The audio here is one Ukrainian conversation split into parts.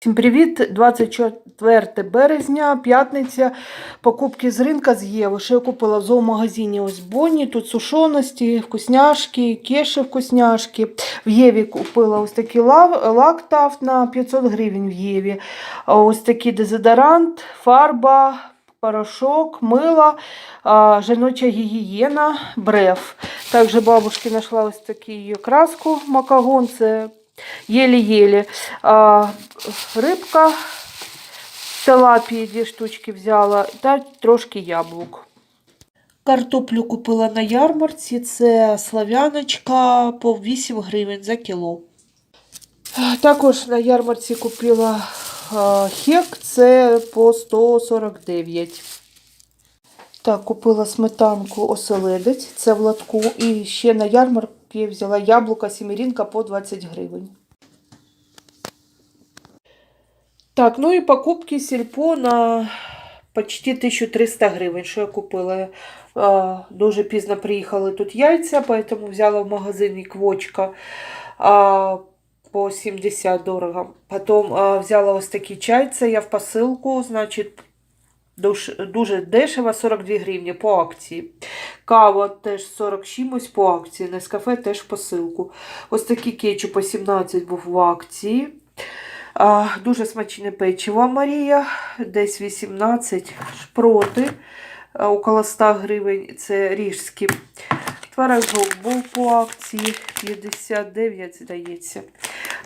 Всім привіт! 24 березня, п'ятниця. Покупки з ринка з Єви. Що я купила в зоомагазині ось Бонні. Тут сушоності, вкусняшки, кеші вкусняшки. В Єві купила ось такий лактав на 500 гривень в Єві. Ось такий дезодорант, фарба, порошок, мило, жіноча гігієна, бреф. Також бабушки знайшла ось таку краску макагон. Це Єлі-єлі. Рибка, тилапії дві штучки взяла та трошки яблук. Картоплю купила на ярмарці. Це славяночка по 8 гривень за кіло. Також на ярмарці купила хек, це по 149. Так, купила сметанку оселедець, це в лотку. І ще на ярмарці взяла яблука сімерінка по 20 гривень. Так, ну і покупки сільпо на почти 1300 гривень, що я купила. Дуже пізно приїхали тут яйця, поэтому взяла в магазині квочка по 70 дорого. Потім взяла ось такі чайця, я в посилку, значить, дуже дешево, 42 гривні по акції. Кава теж 40 чимось по акції. Нескафе теж посилку. Ось такий кетчуп по 17 був в акції. А, дуже смачне печиво Марія, десь 18 шпроти, около 100 гривень, це ріжські. Творожок був по акції 59, здається.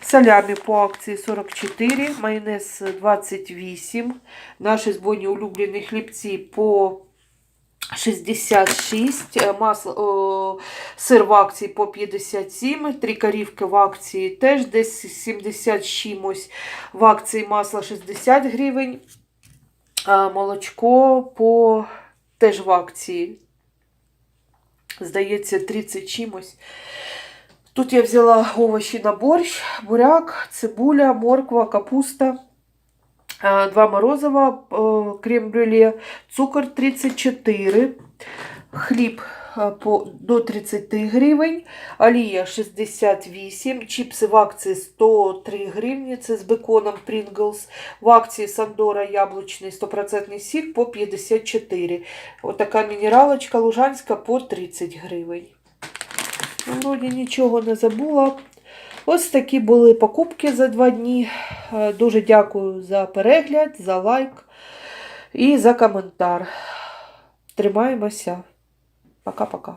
Салямі по акції 44, майонез 28. Наші збойні улюблені хлібці по 66, е, масло, о, сир в акції по 57, три корівки в акції теж десь 70 чимось. В акції масло 60 гривень, а молочко по теж в акції. Здається, 30 чимось. Тут я взяла овочі на борщ, буряк, цибуля, морква, капуста. А, Два морозива, е, крем-брюле, цукор 34, хліб по, до 30 гривень, олія 68, чіпси в акції 103 гривні, це з беконом Pringles, в акції Сандора яблучний 100% сік по 54. Отака мінералочка лужанська по 30 гривень. Вроді нічого не забула. Ось такі були покупки за два дні. Е, Дуже дякую за перегляд, за лайк і за коментар. Тримаємося. Пока-пока.